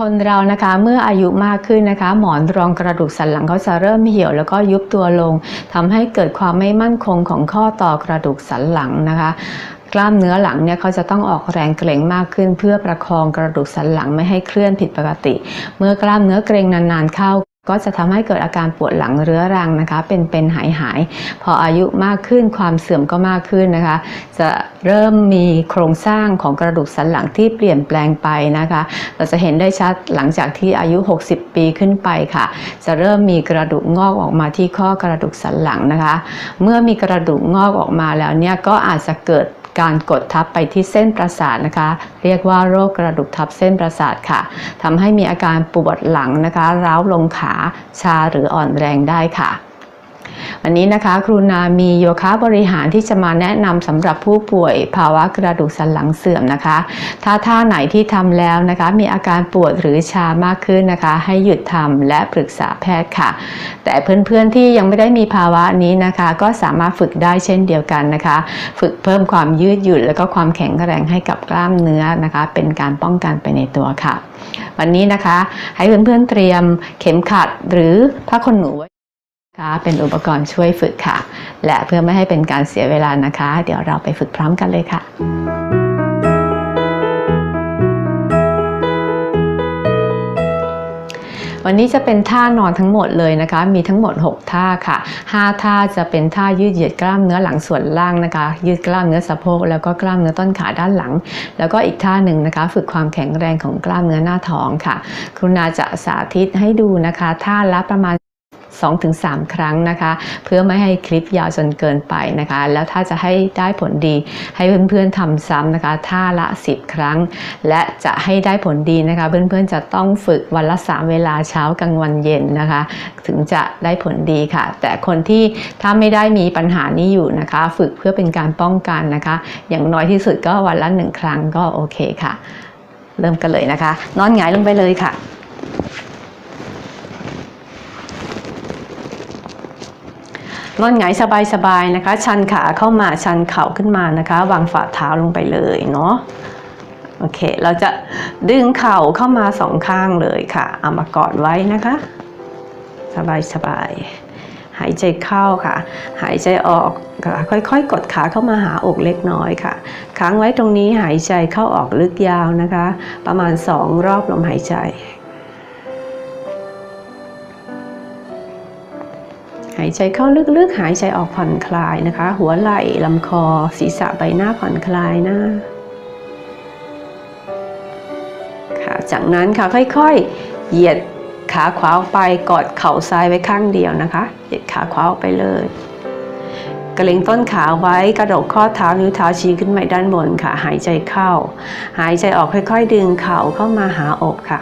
คนเรานะคะเมื่ออายุมากขึ้นนะคะ หมอนรองกระดูกสันหลังเขาจะเริ่มเหี่ยวแล้วก็ยุบตัวลงทำให้เกิดความไม่มั่นคงของข้อต่อกระดูกสันหลังนะคะกล้ามเนื้อหลังเนี่ยเขาจะต้องออกแรงเกร็งมากขึ้น เพื่อประคองกระดูกสันหลังไม่ให้เคลื่อนผิดปกติ เมื่อกล้ามเนื้อเกร็งนานๆเข้า ก็จะทำให้เกิดอาการปวดหลังเรื้อรังนะคะ เป็นเป็นหายหายๆพออายุมากขึ้นความเสื่อมก็มากขึ้นนะคะ จะเริ่มมีโครงสร้างของกระดูกสันหลังที่เปลี่ยนแปลงไปนะคะ เราจะเห็นได้ชัดหลังจากที่อายุ 60 ปีขึ้นไปค่ะ จะเริ่มมีกระดูกงอกออกมาที่ข้อกระดูกสันหลังนะคะ เมื่อมีกระดูกงอกออกมาแล้วเนี่ยก็อาจจะเกิด การกดทับไปที่เส้นประสาทนะคะ เรียกว่าโรคกระดูกทับเส้นประสาทค่ะทำให้มีอาการปวดหลังนะคะ ร้าวลงขาชาหรืออ่อนแรงได้ค่ะ วันนี้นะคะ ครูนามีโยคะบริหารที่จะมาแนะนำสำหรับผู้ป่วยภาวะกระดูกสันหลังเสื่อมนะคะ ถ้าท่าไหนที่ทำแล้วนะคะ มีอาการปวดหรือชามากขึ้นนะคะ ให้หยุดทำและปรึกษาแพทย์ค่ะ แต่เพื่อนๆที่ยังไม่ได้มีภาวะนี้นะคะ ก็สามารถฝึกได้เช่นเดียวกันนะคะ ฝึกเพิ่มความยืดหยุ่นแล้วก็ความแข็งแรงให้กับกล้ามเนื้อนะคะ เป็นการป้องกันไปในตัวค่ะ วันนี้นะคะ ให้เพื่อนๆเตรียมเข็มขัดหรือผ้าขนหนูไว้ คะเป็นอุปกรณ์ช่วยฝึกค่ะ และเพื่อไม่ให้เป็นการเสียเวลานะคะ เดี๋ยวเราไปฝึกพร้อมกันเลยค่ะ วันนี้จะเป็นท่านอนทั้งหมดเลยนะคะ มีทั้งหมด 6 ท่าค่ะ 5 ท่าจะเป็นท่ายืดเหยียดกล้ามเนื้อหลังส่วนล่างนะคะ ยืดกล้ามเนื้อสะโพกแล้วก็กล้ามเนื้อต้นขาด้านหลัง แล้วก็อีกท่าหนึ่งนะคะ ฝึกความแข็งแรงของกล้ามเนื้อหน้าท้องค่ะ ครูนาจะสาธิตให้ดูนะคะ ท่าละประมาณ 2-3 ครั้งนะคะ เพื่อไม่ให้คลิปยาวจนเกินไปนะคะ แล้วถ้าจะให้ได้ผลดีให้เพื่อนๆทำซ้ำนะคะท่าละ 10 ครั้ง และจะให้ได้ผลดีนะคะ เพื่อนๆจะต้องฝึกวันละ 3 เวลาเช้ากลางวันเย็นนะคะ ถึงจะได้ผลดีค่ะ แต่คนที่ถ้าไม่ได้มีปัญหานี้อยู่นะคะ ฝึกเพื่อเป็นการป้องกันนะคะ อย่างน้อยที่สุดก็วันละหนึ่งครั้งก็โอเคค่ะ เริ่มกันเลยนะคะ นอนหงายลงไปเลยค่ะ นอนหงายสบายๆนะคะ ชันขาเข้ามาชันเข่าขึ้นมานะคะ วางฝ่าเท้าลงไปเลยเนาะโอเค เราจะดึงเข่าเข้ามาสองข้างเลยค่ะ เอามากอดไว้นะคะ สบายๆหายใจเข้าค่ะ หายใจออกค่ะค่อยๆ กดขาเข้ามาหาอกเล็กน้อยค่ะ ค้างไว้ตรงนี้หายใจเข้าออกลึกยาวนะคะ ประมาณสองรอบลมหายใจ หายใจเข้าลึกๆ หายใจออกผ่อนคลายนะคะ หัวไหล่ลำคอ ศีรษะใบหน้าผ่อนคลายนะค่ะจากนั้นค่ะค่อยๆ เหยียดขาขวาออกไปกอดเข่าซ้ายไว้ข้างเดียวนะคะ เหยียดขาขวาออกไปเลยกระเลงต้นขาไว้กระดกข้อเท้านิ้วเท้าชี้ขึ้นไปด้านบนค่ะ หายใจเข้า หายใจออกค่อย ๆ ดึงเข่าเข้ามาหาอกค่ะ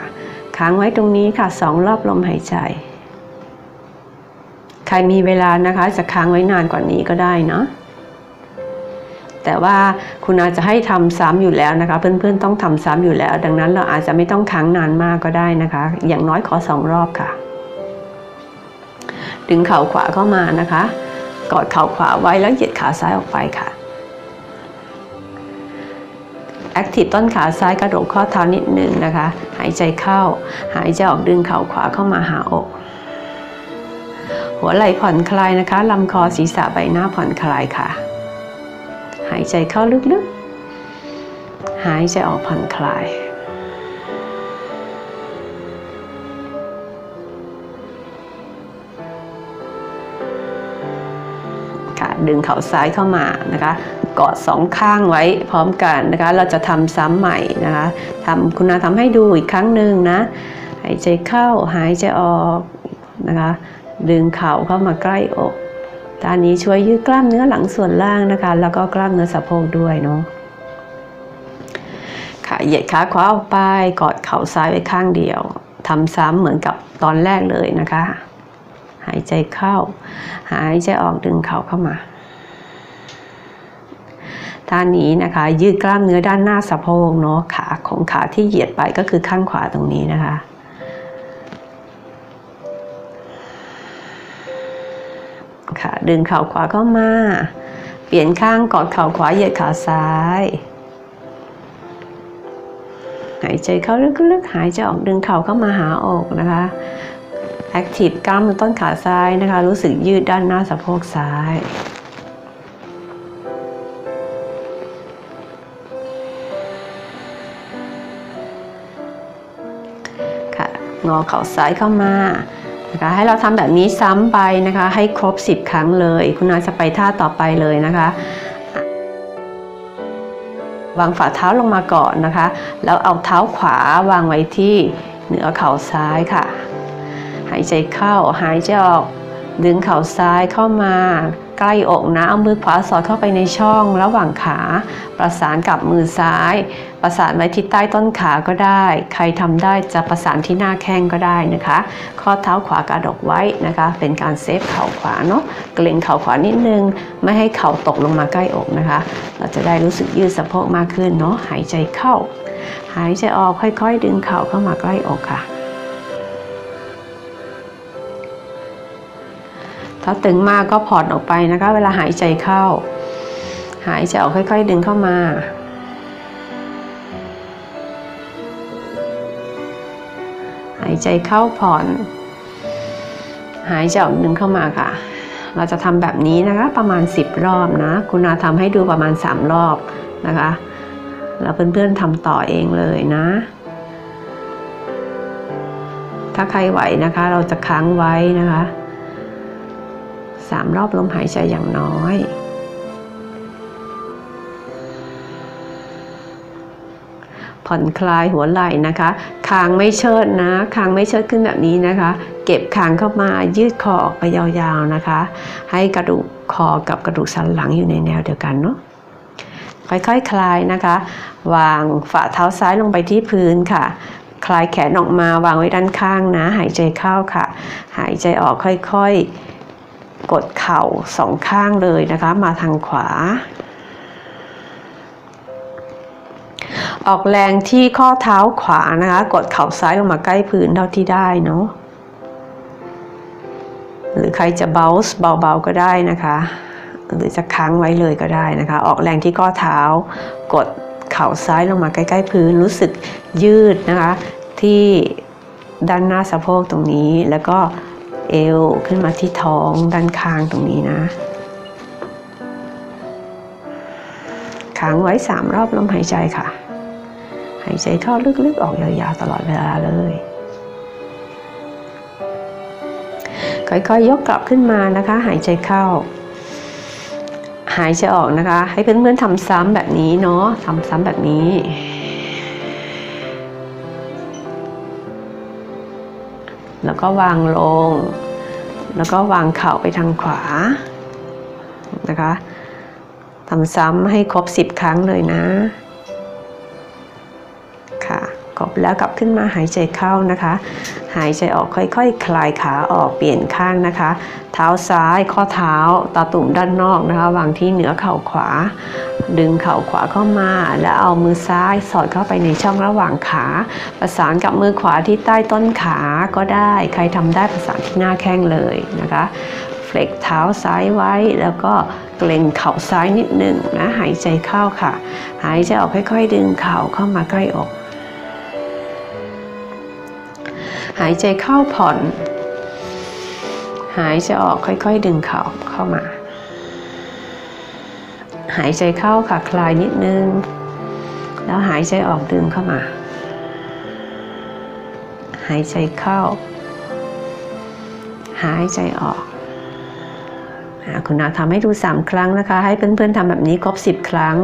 ค้างไว้ตรงนี้ค่ะสองรอบลมหายใจ ใครมีเวลานะคะจะค้างไว้นานกว่านี้ก็ได้เนาะแต่ว่าคุณอาจจะให้ทำซ้ำอยู่แล้วนะคะ เพื่อนๆต้องทำซ้ำอยู่แล้ว ดังนั้นเราอาจจะไม่ต้องค้างนานมากก็ได้นะคะ อย่างน้อยขอสองรอบค่ะ ดึงเข่าขวาเข้ามานะคะ กอดเข่าขวาไว้แล้วเหยียดขาซ้ายออกไปค่ะแอคทีฟต้นขาซ้ายกระโดดข้อเท้านิดหนึ่งนะคะ หายใจเข้า หายใจออกดึงเข่าขวาเข้ามาหาอก หัวไหล่ผ่อนคลายนะคะลำคอศีรษะใบหน้าผ่อนคลายค่ะ หายใจเข้าลึกๆ หายใจออกผ่อนคลาย ค่ะดึงเข่าซ้ายเข้ามานะคะกอดสองข้างไว้พร้อมกันนะคะ เราจะทำซ้ำใหม่นะคะทำคุณนาทำให้ดูอีกครั้งหนึ่งนะ หายใจเข้าหายใจออกนะคะ ดึงเข่าเข้ามาใกล้อกท่านี้ช่วยยืดกล้ามเนื้อหลังส่วนล่างนะคะ แล้วก็กล้ามเนื้อสะโพกด้วยเนาะค่ะเหยียดขาขวาออกไปกอดเข่าซ้ายไว้ข้างเดียวทำซ้ำเหมือนกับตอนแรกเลยนะคะ หายใจเข้า หายใจออกดึงเข่าเข้ามาท่านี้นะคะ ยืดกล้ามเนื้อด้านหน้าสะโพกเนาะขาของขาที่เหยียดไปก็คือข้างขวาตรงนี้นะคะ ดึงเข่าขวาเข้ามา เปลี่ยนข้างกอดเข่าขวาเหยียดขาซ้าย หายใจเข้าลึกๆหายใจออกดึงเข่าเข้ามาหาอกนะคะแอคทีฟกล้ามต้นขาซ้ายนะคะ รู้สึกยืดด้านหน้าสะโพกซ้ายค่ะงอเข่าซ้ายเข้ามา นะคะให้เราทำแบบนี้ซ้ำไปนะคะ ให้ครบ 10 ครั้งเลย คุณนาจะไปท่าต่อไปเลยนะคะวางฝ่าเท้าลงมาก่อนนะคะ แล้วเอาเท้าขวาวางไว้ที่เหนือเข่าซ้ายค่ะ หายใจเข้าหายใจออก ดึงเข่าซ้ายเข้ามา ใกล้อกนะ เอามือขวาสอดเข้าไปในช่องระหว่างขา ประสานกับมือซ้าย ประสานไว้ที่ใต้ต้นขาก็ได้ ใครทำได้จะประสานที่หน้าแข้งก็ได้นะคะ ข้อเท้าขวากระดกไว้นะคะ เป็นการเซฟเข่าขวาเนาะ เกรงเข่าขวานิดนึง ไม่ให้เข่าตกลงมาใกล้อกนะคะ เราจะได้รู้สึกยืดสะโพกมากขึ้นเนาะ หายใจเข้า หายใจออกค่อยๆ ดึงเข่าเข้ามาใกล้อกค่ะ ถ้าตึงมากก็ผ่อนออกไปนะคะ เวลาหายใจเข้า หายใจออกค่อย ๆ ดึงเข้ามาหายใจเข้าผ่อน หายใจออกดึงเข้ามาค่ะ เราจะทำแบบนี้นะคะประมาณ 10 รอบนะ คุณนาทำให้ดูประมาณ 3 รอบนะคะ แล้วเพื่อนๆทำต่อเองเลยนะ ถ้าใครไหวนะคะ เราจะค้างไว้นะคะ สามรอบลมหายใจอย่างน้อย ผ่อนคลายหัวไหล่นะคะ คางไม่เชิดนะ คางไม่เชิดขึ้นแบบนี้นะคะ เก็บคางเข้ามายืดคอออกไปยาวๆนะคะ ให้กระดูกคอกับกระดูกสันหลังอยู่ในแนวเดียวกันเนาะค่อยๆคคลายนะคะ วางฝ่าเท้าซ้ายลงไปที่พื้นค่ะ คลายแขนออกมาวางไว้ด้านข้างนะ หายใจเข้าค่ะ หายใจออกค่อยๆ กดเข่าสองข้างเลยนะคะ มาทางขวา ออกแรงที่ข้อเท้าขวานะคะ กดเข่าซ้ายลงมาใกล้พื้นเท่าที่ได้เนาะหรือใครจะเบลส์เบาๆก็ได้นะคะ หรือจะค้างไว้เลยก็ได้นะคะ ออกแรงที่ข้อเท้า กดเข่าซ้ายลงมาใกล้ๆพื้นรู้สึกยืดนะคะ ที่ด้านหน้าสะโพกตรงนี้แล้วก็ เอวขึ้นมาที่ท้องด้านข้างตรงนี้นะค้างไว้สามรอบลมหายใจค่ะ หายใจเข้าลึกๆออกยาวๆตลอดเวลาเลย ค่อยๆยกกลับขึ้นมานะคะ หายใจเข้า หายใจออกนะคะ ให้เพื่อนๆทำซ้ำแบบนี้เนาะทำซ้ำแบบนี้ แล้วก็วางลง แล้วก็วางเข่าไปทางขวานะคะทำซ้ำให้ครบ 10 ครั้งเลยนะ บแล้วกลับขึ้นมาหายใจเข้านะคะ หายใจออกค่อยๆคคลายขาออกเปลี่ยนข้างนะคะ เท้าซ้ายข้อเท้าตาตุ่มด้านนอกนะคะ วางที่เหนือเข่าขวา ดึงเข่าขวาเข้ามา แล้วเอามือซ้ายสอดเข้าไปในช่องระหว่างขา ประสานกับมือขวาที่ใต้ต้นขาก็ได้ ใครทำได้ประสานที่หน้าแข้งเลยนะคะเฟล็กเท้าซ้ายไว้แล้วก็เกรงเข่าซ้ายนิดหนึ่งนะหายใจเข้าค่ะ หายใจออกค่อย ๆ ดึงเข่าเข้ามาใกล้อก หายใจเข้าผ่อน หายใจออกค่อยๆ ดึงเข่าเข้ามา หายใจเข้าค่ะคลายนิดนึง แล้วหายใจออกดึงเข้ามา หายใจเข้า หายใจออกอคุณนาทำให้ดู 3 ครั้งนะคะ ให้เพื่อนๆทำแบบนี้ครบ 10 ครั้ง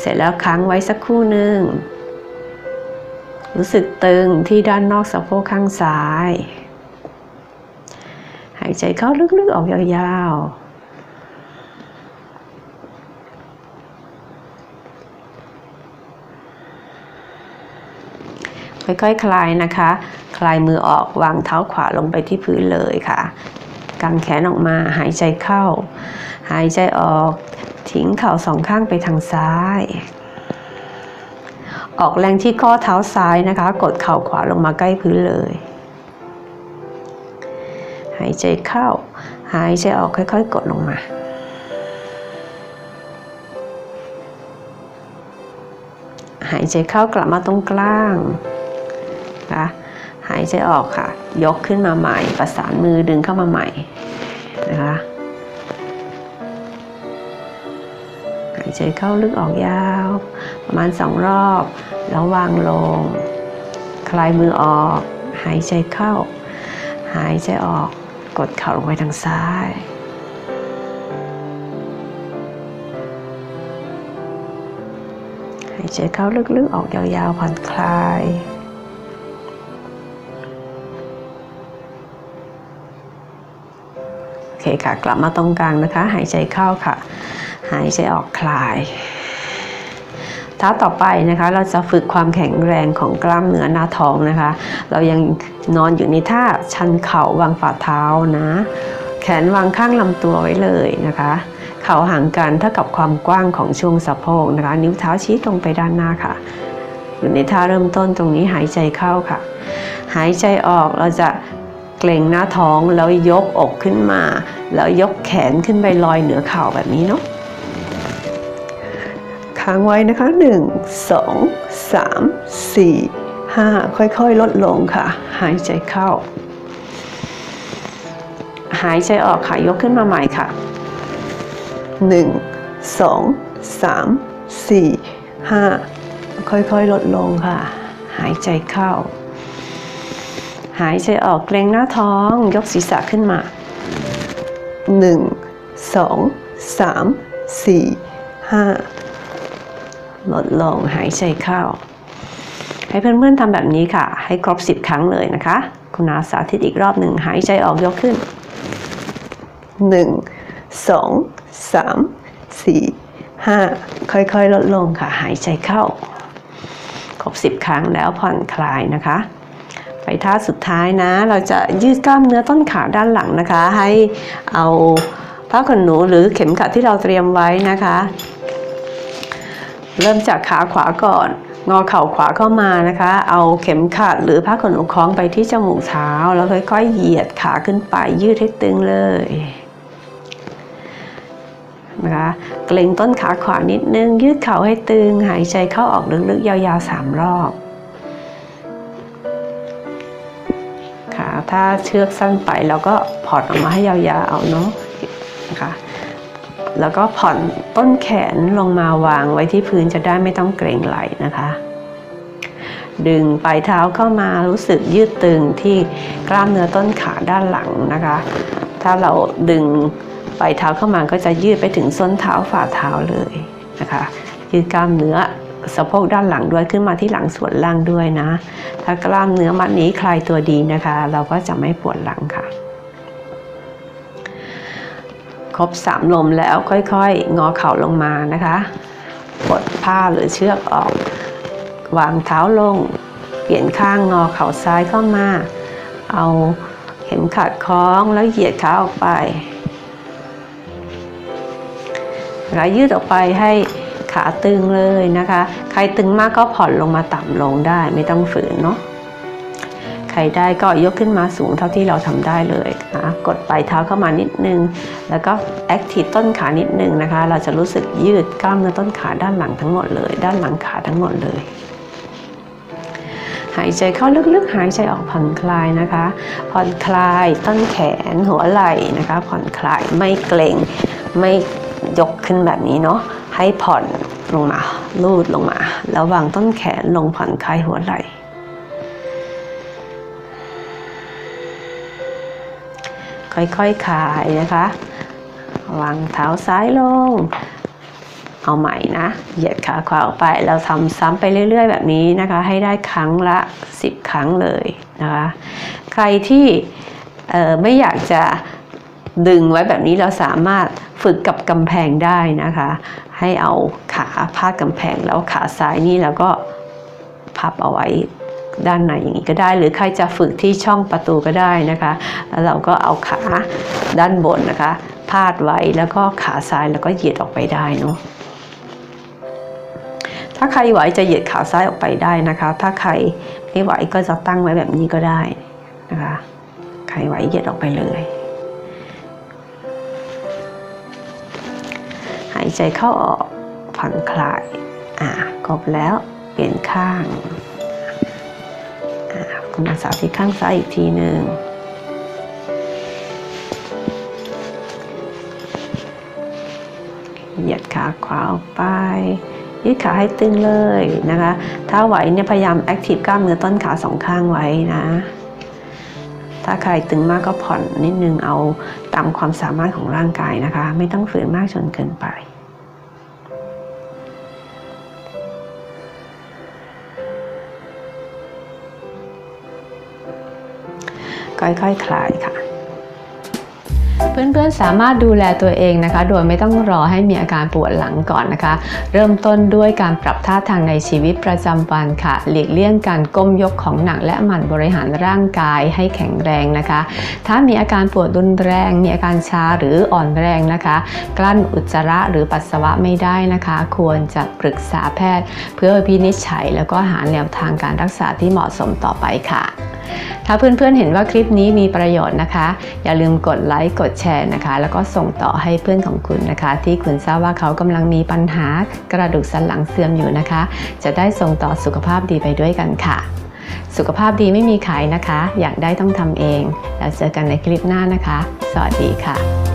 เสร็จแล้วค้างไว้สักครู่หนึ่ง รู้สึกตึงที่ด้านนอกสะโพกข้างซ้าย หายใจเข้าลึกๆออกยาวๆค่อยๆคคลายนะคะ คลายมือออกวางเท้าขวาลงไปที่พื้นเลยค่ะกางแขนออกมาหายใจเข้า หายใจออก ทิ้งเข่าสองข้างไปทางซ้าย ออกแรงที่ข้อเท้าซ้ายนะคะ กดเข่าขวาลงมาใกล้พื้นเลย หายใจเข้า หายใจออกค่อยๆ กดลงมาหายใจเข้ากลับมาตรงกลางนะหายใจออกค่ะ ยกขึ้นมาใหม่ ประสานมือดึงเข้ามาใหม่นะคะหายใจเข้าลึกออกยาว ประมาณสองรอบ แล้ววางลง คลายมือออก หายใจเข้า หายใจออก กดเข่าลงไปทางซ้ายหายใจเข้าลึกๆ ออกยาวๆ ผ่อนคลาย โอเคค่ะ กลับมาตรงกลางนะคะ หายใจเข้าค่ะ หายใจออกคลาย ท่าต่อไปนะคะ เราจะฝึกความแข็งแรงของกล้ามเนื้อหน้าท้องนะคะ เรายังนอนอยู่ในท่าชันเข่าวางฝ่าเท้านะ แขนวางข้างลำตัวไว้เลยนะคะ เข่าห่างกันเท่ากับความกว้างของช่วงสะโพกนะคะ นิ้วเท้าชี้ตรงไปด้านหน้าค่ะ อยู่ในท่าเริ่มต้นตรงนี้หายใจเข้าค่ะ หายใจออกเราจะเกร็งหน้าท้องแล้วยกอกขึ้นมา แล้วยกแขนขึ้นไปลอยเหนือเข่าแบบนี้เนาะ ค้างไว้นะคะ 1 2 3 4 5 ค่อยๆ ลดลงค่ะ หายใจเข้า หายใจออกค่ะ ยกขึ้นมาใหม่ค่ะ 1 2 3 4 5 ค่อยๆ ลดลงค่ะ หายใจเข้า หายใจออกเกรงหน้าท้อง ยกศีรษะขึ้นมา 1 2 3 4 5 ลดลงหายใจเข้า ให้เพื่อนๆทำแบบนี้ค่ะ ให้ครบ 10 ครั้งเลยนะคะ คุณอาสาธิตอีกรอบหนึ่งหายใจออกยกขึ้น 1 2 3 4 5 ค่อยๆ ลดลงค่ะ หายใจเข้า ครบ 10 ครั้งแล้วผ่อนคลายนะคะ ไปท่าสุดท้ายนะ เราจะยืดกล้ามเนื้อต้นขาด้านหลังนะคะ ให้เอาผ้าขนหนูหรือเข็มขัดที่เราเตรียมไว้นะคะ เริ่มจากขาขวาก่อน งอเข่าขวาเข้ามานะคะ เอาเข็มขัดหรือผ้าขนหนูคล้องไปที่จมูกเท้า แล้วค่อยๆเหยียดขาขึ้นไปยืดให้ตึงเลยนะคะเกร็งต้นขาขวานิดนึง ยืดเข่าให้ตึง หายใจเข้าออกลึกๆ ยาวๆสามรอบค่ะถ้าเชือกสั้นไปเราก็ผ่อนออกมาให้ยาวๆเนาะนะคะ แล้วก็ผ่อนต้นแขนลงมาวางไว้ที่พื้นจะได้ไม่ต้องเกรงไหล่นะคะ ดึงปลายเท้าเข้ามารู้สึกยืดตึงที่กล้ามเนื้อต้นขาด้านหลังนะคะ ถ้าเราดึงปลายเท้าเข้ามาก็จะยืดไปถึงส้นเท้าฝ่าเท้าเลยนะคะ ยืดกล้ามเนื้อสะโพกด้านหลังด้วยขึ้นมาที่หลังส่วนล่างด้วยนะ ถ้ากล้ามเนื้อมัดนี้คลายตัวดีนะคะ เราก็จะไม่ปวดหลังค่ะ ครบสามลมแล้วค่อยๆ งอเข่าลงมานะคะปลดผ้าหรือเชือกออก วางเท้าลง เปลี่ยนข้างงอเข่าซ้ายเข้ามา เอาเข็มขัดคล้องแล้วเหยียดขาออกไปแล้วยืดออกไปให้ขาตึงเลยนะคะ ใครตึงมากก็ผ่อนลงมาต่ำลงได้ไม่ต้องฝืนเนาะ ใครได้ก็ยกขึ้นมาสูงเท่าที่เราทำได้เลยนะกดปลายเท้าเข้ามานิดนึง แล้วก็แอคทีฟต้นขานิดนึงนะคะ เราจะรู้สึกยืดกล้ามเนื้อต้นขาด้านหลังทั้งหมดเลย ด้านหลังขาทั้งหมดเลยหายใจเข้าลึกๆ หายใจออกผ่อนคลายนะคะ ผ่อนคลายต้นแขนหัวไหล่นะคะ ผ่อนคลายไม่เกร็งไม่ยกขึ้นแบบนี้เนาะให้ผ่อนลงมาลูดลงมา แล้ววางต้นแขนลงผ่อนคลายหัวไหล่ ค่อยๆคคายนะคะ วางเท้าซ้ายลง เอาใหม่นะ เหยียดขาขวาออกไป เราทำซ้ำไปเรื่อย ๆ แบบนี้นะคะ ให้ได้ครั้งละ 10 ครั้งเลยนะคะ ใครที่ไม่อยากจะดึงไว้แบบนี้เราสามารถฝึกกับกำแพงได้นะคะ ให้เอาขาพาดกำแพงแล้วขาซ้ายนี่แล้วก็พับเอาไว้ ด้านในอย่างนี้ก็ได้ หรือใครจะฝึกที่ช่องประตูก็ได้นะคะ แล้วเราก็เอาขาด้านบนนะคะ พาดไว้แล้วก็ขาซ้ายแล้วก็เหยียดออกไปได้เนาะถ้าใครไหวจะเหยียดขาซ้ายออกไปได้นะคะ ถ้าใครไม่ไหวก็จะตั้งไว้แบบนี้ก็ได้นะคะ ใครไหวเหยียดออกไปเลย หายใจเข้าออกผ่อนคลาย อะครบแล้วเปลี่ยนข้าง มาสาธิตข้างซ้ายอีกทีหนึ่งเหยียดขาขวาออกไปยืดขาให้ตึงเลยนะคะ ถ้าไหวเนี่ยพยายามแอคทีฟกล้ามเนื้อต้นขาสองข้างไว้นะ ถ้าใครตึงมากก็ผ่อนนิดนึงเอาตามความสามารถของร่างกายนะคะ ไม่ต้องฝืนมากจนเกินไป ค่อยๆคคลายค่ะ เพื่อนๆสามารถดูแลตัวเองนะคะ โดยไม่ต้องรอให้มีอาการปวดหลังก่อนนะคะ เริ่มต้นด้วยการปรับท่าทางในชีวิตประจำวันค่ะ หลีกเลี่ยงการก้มยกของหนักและหมั่นบริหารร่างกายให้แข็งแรงนะคะ ถ้ามีอาการปวดรุนแรง มีอาการชาหรืออ่อนแรงนะคะ กลั้นอุจจาระหรือปัสสาวะไม่ได้นะคะ ควรจะปรึกษาแพทย์ เพื่อพินิจฉัย แล้วก็หาแนวทางการรักษาที่เหมาะสมต่อไปค่ะ ถ้าเพื่อนๆเห็นว่าคลิปนี้มีประโยชน์นะคะ อย่าลืมกดไลค์กดแชร์นะคะ แล้วก็ส่งต่อให้เพื่อนของคุณนะคะ ที่คุณทราบว่าเขากำลังมีปัญหากระดูกสันหลังเสื่อมอยู่นะคะ จะได้ส่งต่อสุขภาพดีไปด้วยกันค่ะ สุขภาพดีไม่มีขายนะคะ อยากได้ต้องทำเอง แล้วเจอกันในคลิปหน้านะคะ สวัสดีค่ะ